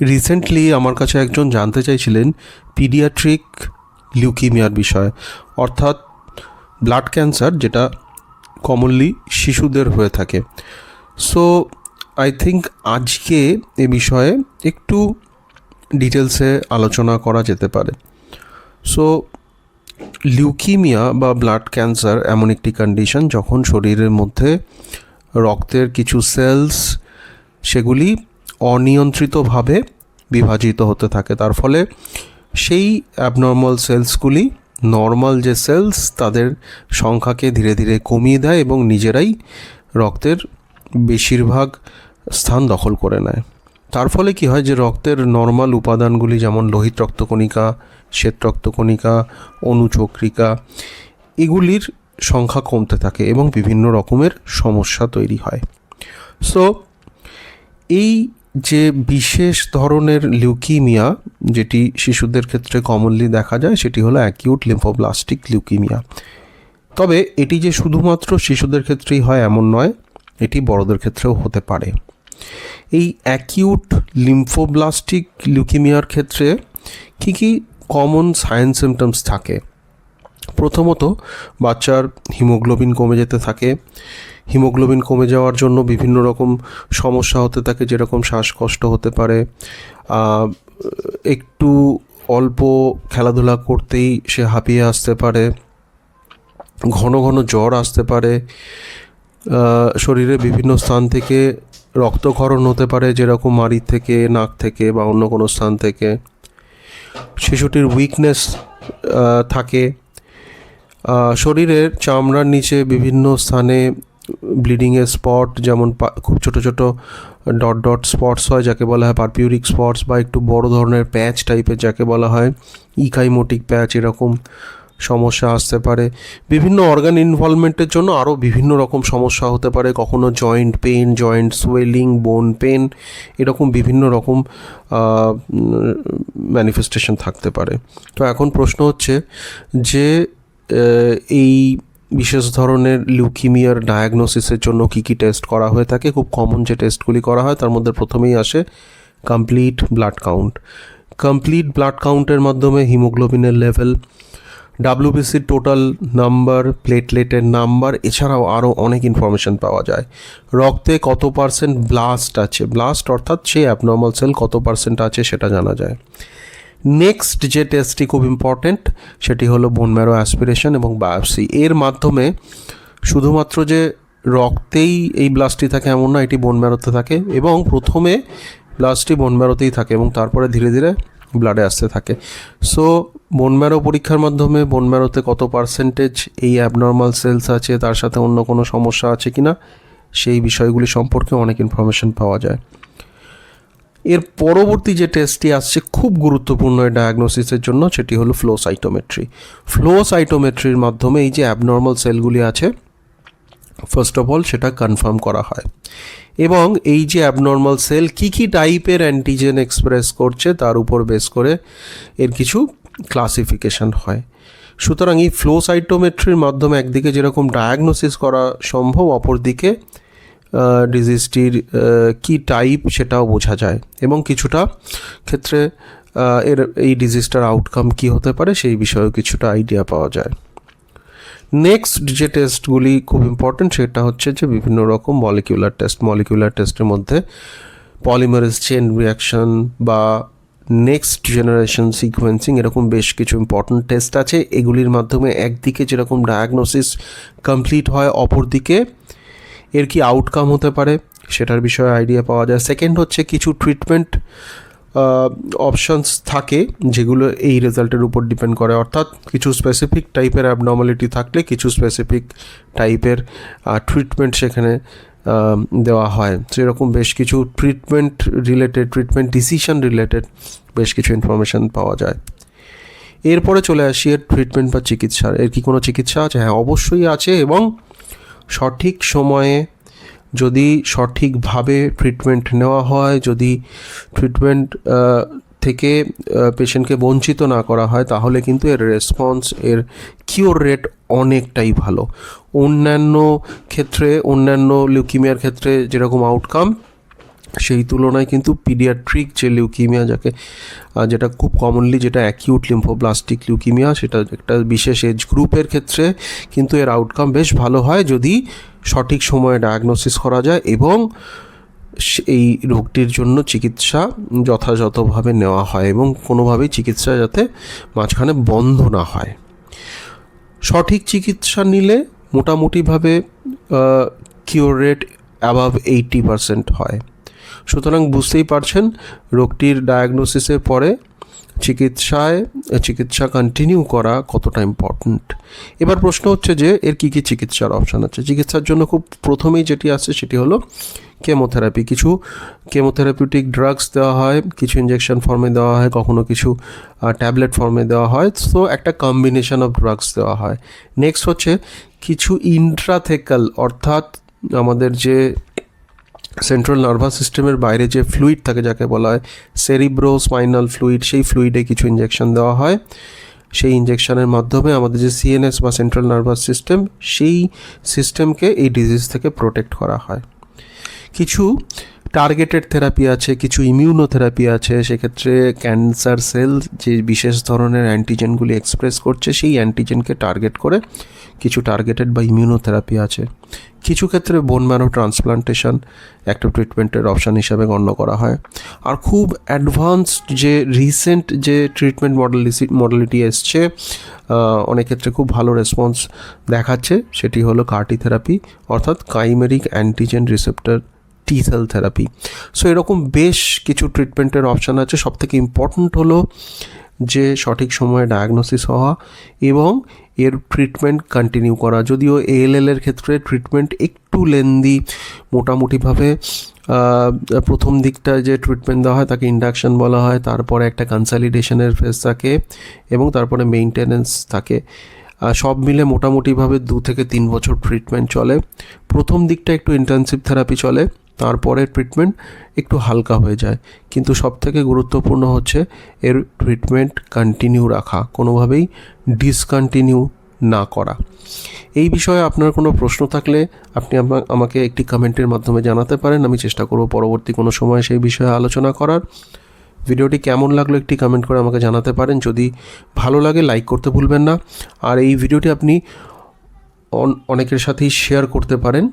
Recently আমার কাছে একজন জানতে চাইছিলেন পিডিয়াট্রিক লিউকিমিয়ার বিষয়ে, অর্থাৎ ব্লাড ক্যান্সার যেটা কমনলি শিশুদের হয়ে থাকে। সো আই থিঙ্ক আজকে এ বিষয়ে একটু ডিটেলসে আলোচনা করা যেতে পারে। সো লিউকিমিয়া বা ব্লাড ক্যান্সার এমন একটি কন্ডিশন যখন শরীরের মধ্যে রক্তের কিছু সেলস সেগুলি অনিয়ন্ত্রিতভাবে বিভাজিত হতে থাকে। তার ফলে সেই অ্যাবনর্মাল সেলসগুলি নর্মাল যে সেলস তাদের সংখ্যাকে ধীরে ধীরে কমিয়ে দেয় এবং নিজেরাই রক্তের বেশিরভাগ স্থান দখল করে নেয়। তার ফলে কি হয় যে রক্তের নর্মাল উপাদানগুলি যেমন লোহিত রক্তকণিকা, শ্বেত রক্তকণিকা, অনুচক্রিকা, এগুলির সংখ্যা কমতে থাকে এবং বিভিন্ন রকমের সমস্যা তৈরি হয়। সো এই যে বিশেষ ধরনের লিউকিমিয়া যেটি শিশুদের ক্ষেত্রে কমনলি দেখা যায়, সেটি হলো অ্যাকিউট লিম্ফোব্লাস্টিক লিউকিমিয়া তবে এটি যে শুধুমাত্র শিশুদের ক্ষেত্রেই হয় এমন নয়, এটি বড়দের ক্ষেত্রেও হতে পারে। এই অ্যাকিউট লিম্ফোব্লাস্টিক লিউকিমিয়ার ক্ষেত্রে কী কী কমন সাইন সিমটমস থাকে? প্রথমত, বাচ্চার হিমোগ্লোবিন কমে যেতে থাকে হিমোগ্লোবিন কমে যাওয়ার জন্য বিভিন্ন রকম সমস্যা হতে থাকে, যেরকম শ্বাসকষ্ট হতে পারে। একটু অল্প খেলাধুলা করতেই সে হাঁপিয়ে আসতে পারে। ঘন ঘন জ্বর আসতে পারে। শরীরে বিভিন্ন স্থান থেকে রক্তক্ষরণ হতে পারে, যেরকম মাড়ির থেকে, নাক থেকে বা অন্য কোনো স্থান থেকে। শিশুটির উইকনেস থাকে। শরীরের চামড়ার নিচে বিভিন্ন স্থানে ব্লিডিংয়ের স্পট যেমন খুব ছোট ছোট ডট ডট স্পটস হয়, যাকে বলা হয় পারপিউরিক স্পটস বা একটু বড় ধরনের প্যাচ টাইপের যাকে বলা হয় ইকাইমোটিক প্যাচ এরকম সমস্যা আসতে পারে। বিভিন্ন অর্গান ইনভলভমেন্টের জন্য আরও বিভিন্ন রকম সমস্যা হতে পারে, কখনো joint pain joint swelling bone pain এরকম বিভিন্ন রকম ম্যানিফেস্টেশন থাকতে পারে। তো এখন প্রশ্ন হচ্ছে যে এই বিশেষ ধরনের লিউকিমিয়ার ডায়াগনোসিসের জন্য কী কী টেস্ট করা হয়ে থাকে? খুব কমন যে টেস্টগুলি করা হয়, তার মধ্যে প্রথমেই আসে complete blood count complete blood কাউন্টের মাধ্যমে হিমোগ্লোবিনের লেভেল ডাব্লিউবিসির টোটাল নাম্বার প্লেটলেটের নাম্বার এছাড়াও আরও অনেক ইনফরমেশন পাওয়া যায়। রক্তে কত পার্সেন্ট ব্লাস্ট আছে? ব্লাস্ট অর্থাৎ সেই অ্যাবনর্মাল সেল কত পার্সেন্ট আছে সেটা জানা যায়। নেক্সট যে টেস্টটি খুব ইম্পর্ট্যান্ট সেটি হলো বোন ম্যারো অ্যাসপিরেশন এবং বায়োপসি এর মাধ্যমে শুধুমাত্র যে রক্তেই এই ব্লাস্টটি থাকে এমন না, এটি বোন ম্যারোতে থাকে এবং প্রথমে ব্লাস্টটি বোন ম্যারোতেই থাকে এবং তারপরে ধীরে ধীরে ব্লাডে আসতে থাকে। সো বোন ম্যারো পরীক্ষার মাধ্যমে বোন ম্যারোতে কত পার্সেন্টেজ এই অ্যাবনর্মাল সেলস আছে, তার সাথে অন্য কোনো সমস্যা আছে কি না সেই বিষয়গুলি সম্পর্কে অনেক ইনফরমেশন পাওয়া যায়। এর পরবর্তী যে টেস্টটি আসছে খুব গুরুত্বপূর্ণ এই ডায়াগনোসিসের জন্য, সেটি হলো ফ্লো সাইটোমেট্রি ফ্লো সাইটোমেট্রির মাধ্যমে এই যে অ্যাবনর্মাল সেলগুলি আছে ফার্স্ট অফ অল সেটা কনফার্ম করা হয়। এবং এই যে অ্যাবনর্মাল সেল কী কী টাইপের অ্যান্টিজেন এক্সপ্রেস করছে, তার উপর বেস করে এর কিছু ক্লাসিফিকেশন হয়। সুতরাং এই ফ্লো সাইটোমেট্রির মাধ্যমে একদিকে যেরকম ডায়াগনোসিস করা সম্ভব, অপরদিকে ডিজিজটির কি টাইপ সেটাও বোঝা যায়। এবং কিছুটা ক্ষেত্রে এর এই ডিজিজটার আউটকাম কি হতে পারে সেই বিষয়েও কিছুটা আইডিয়া পাওয়া যায়। নেক্সট যে টেস্টগুলি খুব ইম্পর্টেন্ট সেটা হচ্ছে যে বিভিন্ন রকম মলিকিউলার টেস্ট মলিকিউলার টেস্টের মধ্যে পলিমারেজ চেন রিয়াকশন বা নেক্সট জেনারেশন সিকোয়েন্সিং এরকম বেশ কিছু ইম্পর্টেন্ট টেস্ট আছে। এগুলির মাধ্যমে একদিকে যেরকম ডায়াগনোসিস কমপ্লিট হয়, অপরদিকে এর কি আউটকাম হতে পারে? সেটার বিষয়ে আইডিয়া পাওয়া যায়। সেকেন্ড হচ্ছে কিছু ট্রিটমেন্ট অপশানস থাকে, যেগুলো এই রেজাল্টের উপর ডিপেন্ড করে। অর্থাৎ কিছু স্পেসিফিক টাইপের অ্যাবনর্মালিটি থাকলে কিছু স্পেসিফিক টাইপের ট্রিটমেন্ট সেখানে দেওয়া হয়। সেরকম বেশ কিছু treatment related treatment decision related বেশ কিছু ইনফরমেশন পাওয়া যায়। এরপরে চলে আসি এর ট্রিটমেন্ট বা চিকিৎসার। এর কি কোনো চিকিৎসা আছে? হ্যাঁ অবশ্যই আছে এবং সঠিক সময়ে যদি সঠিকভাবে ট্রিটমেন্ট নেওয়া হয়, যদি ট্রিটমেন্ট থেকে পেশেন্টকে বঞ্চিত না করা হয়, তাহলে কিন্তু এর রেসপন্স এর কিওর রেট অনেকটাই ভালো। অন্যান্য ক্ষেত্রে, অন্যান্য লিউকিমিয়ার ক্ষেত্রে যেরকম আউটকাম সেই তুলনায় কিন্তু পিডিয়াট্রিক যে লিউকিমিয়া যাকে যেটা খুব কমনলি যেটা অ্যাকিউট লিম্ফোব্লাস্টিক লিউকিমিয়া সেটা একটা বিশেষ এজ গ্রুপের ক্ষেত্রে কিন্তু এর আউটকাম বেশ ভালো হয়। যদি সঠিক সময়ে ডায়াগনোসিস করা যায় এবং এই রোগটির জন্য চিকিৎসা যথাযথভাবে নেওয়া হয় এবং কোনোভাবেই চিকিৎসা যাতে মাঝখানে বন্ধ না হয়। সঠিক চিকিৎসা নিলে মোটামুটিভাবে cure rate above eighty percent হয়। সুতরাং বুঝতেই পারছেন, রোগটির ডায়াগনোসিসের পরে চিকিৎসায় চিকিৎসা কন্টিনিউ করা কতটা ইম্পর্ট্যান্ট এবার প্রশ্ন হচ্ছে যে, এর কী কী চিকিৎসার অপশান আছে? চিকিৎসার জন্য খুব প্রথমেই যেটি আছে সেটি হলো কেমোথেরাপি কিছু কেমোথেরাপিউটিক ড্রাগস দেওয়া হয়, কিছু ইঞ্জেকশন ফর্মে দেওয়া হয়, কখনো কিছু ট্যাবলেট ফর্মে দেওয়া হয়। সো একটা কম্বিনেশন অফ ড্রাগস দেওয়া হয়। নেক্সট হচ্ছে কিছু ইন্ট্রাথেকাল অর্থাৎ আমাদের যে সেন্ট্রাল নার্ভাস সিস্টেমের বাইরে যে ফ্লুইড থাকে যাকে বলা হয় সেরিব্রো স্পাইনাল ফ্লুইড সেই ফ্লুইডে কিছু ইঞ্জেকশন দেওয়া হয়। সেই ইঞ্জেকশনের মাধ্যমে আমাদের যে সিএনএস বা সেন্ট্রাল নার্ভাস সিস্টেম সেই সিস্টেমকে এই ডিজিজ থেকে প্রোটেক্ট করা হয়। কিছু টার্গেটেড থেরাপি আছে, কিছু ইমিউনোথেরাপি আছে, সেক্ষেত্রে ক্যান্সার সেল যে বিশেষ ধরনের অ্যান্টিজেনগুলি এক্সপ্রেস করছে, সেই অ্যান্টিজেনকে টার্গেট করে কিছু টার্গেটেড বা ইমিউনোথেরাপি আছে। কিছু ক্ষেত্রে বোন ম্যারো ট্রান্সপ্লান্টেশন একটা ট্রিটমেন্টের অপশান হিসাবে গণ্য করা হয়। আর খুব অ্যাডভান্সড যে রিসেন্ট যে ট্রিটমেন্ট মডেলিসি মডেলিটি এসছে অনেক ক্ষেত্রে খুব ভালো রেসপন্স দেখাচ্ছে, সেটি হলো কার্টি থেরাপি অর্থাৎ chimeric antigen receptor T cell therapy so এরকম বেশ কিছু ট্রিটমেন্টের অপশান আছে। সব থেকে ইম্পর্ট্যান্ট হলো যে সঠিক সময়ে ডায়াগনোসিস হওয়া এবং এর ট্রিটমেন্ট কন্টিনিউ করা। যদিও এএলএল এর ক্ষেত্রে ট্রিটমেন্ট একটু লেন্দি মোটামুটিভাবে প্রথম দিকটা যে ট্রিটমেন্ট দেওয়া হয় তাকে ইন্ডাকশন বলা হয়, তারপরে একটা কনসালিডেশনের ফেজ থাকে এবং তারপরে মেইনটেনেন্স থাকে। সব মিলে মোটামুটিভাবে দু থেকে তিন বছর ট্রিটমেন্ট চলে। প্রথম দিকটা একটু ইন্টেন্সিভ থেরাপি চলে। তারপরে ট্রিটমেন্ট একটু হালকা হয়ে যায়। কিন্তু সবথেকে গুরুত্বপূর্ণ হচ্ছে এর ট্রিটমেন্ট কন্টিনিউ রাখা, কোনোভাবেই ডিসকন্টিনিউ না করা। এই বিষয়ে আপনার কোনো প্রশ্ন থাকলে আপনি আমা- আমাকে একটি কমেন্টের মাধ্যমে জানাতে পারেন। আমি চেষ্টা করব পরবর্তী কোনো সময় সেই বিষয়ে আলোচনা করার। ভিডিওটি কেমন লাগল একটি কমেন্ট করে আমাকে জানাতে পারেন। যদি ভালো লাগে লাইক করতে ভুলবেন না। আর এই ভিডিওটি আপনি অন- অনেকের সাথেই শেয়ার করতে পারেন।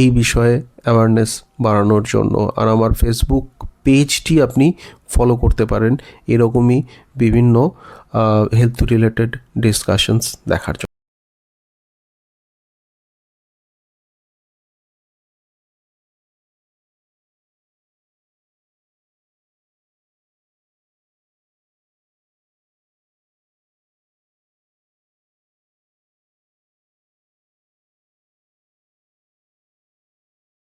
এই বিষয়ে অ্যাওয়ারনেস বাড়ানোর জন্য। আর আমার ফেসবুক পেজটি আপনি ফলো করতে পারেন। এরকমই বিভিন্ন হেলথ রিলেটেড ডিসকাশনস দেখার জন্য।